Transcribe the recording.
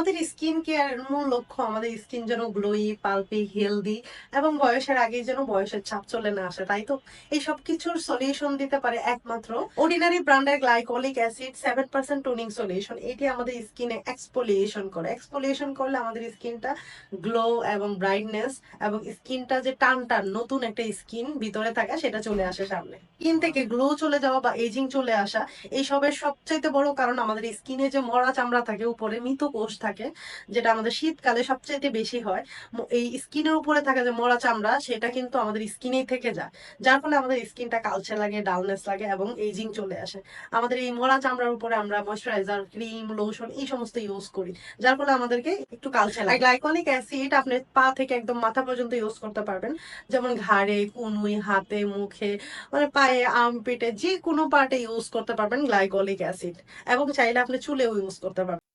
আমাদের skin care মূল লক্ষ্য আমাদের স্কিন যেন গ্লোই পালপি হেলদি এবং বয়সের আগেই যেন বয়সের ছাপ চলে না আসে, তাই তো? এই সব কিছুর সলিউশন দিতে পারে একমাত্র অর্ডিনারি ব্র্যান্ডের glycolic acid seven percent toning solution এটি আমাদের স্কিনে এক্সপোলিয়েশন করে। এক্সপোলিয়েশন করলে আমাদের স্কিনটা গ্লো এবং ব্রাইটনেস এবং স্কিনটা যে টান টান, নতুন একটা স্কিন ভিতরে থাকা সেটা চলে আসে সামনে। স্কিন থেকে গ্লো চলে যাওয়া বা এজিং চলে আসা এইসবের সবচাইতে বড় কারণ আমাদের স্কিনে যে মরা চামড়া থাকে, উপরে মৃত কোষ থাকে যেটা আমাদের শীতকালে সবচাইতে বেশি হয়। এই স্কিনের উপরে থাকা যে মরা চামড়া, সেটা কিন্তু আমাদের স্কিনেই থেকে যায়। যার ফলে আমাদের স্কিনটা কালচে লাগে, ডালনেস লাগে এবং এজিং চলে আসে। আমাদের এই মরা চামড়ার উপরে আমরা ময়শ্চারাইজার ক্রিম লোশন এই সমস্ত ইউজ করি, যার ফলে আমাদেরকে একটু কালচে লাগে। গ্লাইকোলিক অ্যাসিড আপনি পা থেকে একদম মাথা পর্যন্ত ইউজ করতে পারবেন। যেমন ঘাড়ে, কুনুই, হাতে, মুখে মানে পায়ে, আম, পেটে যে কোনো পার্টে ইউজ করতে পারবেন গ্লাইকোলিক অ্যাসিড এবং চাইলে আপনি চুলেও ইউজ করতে পারবেন।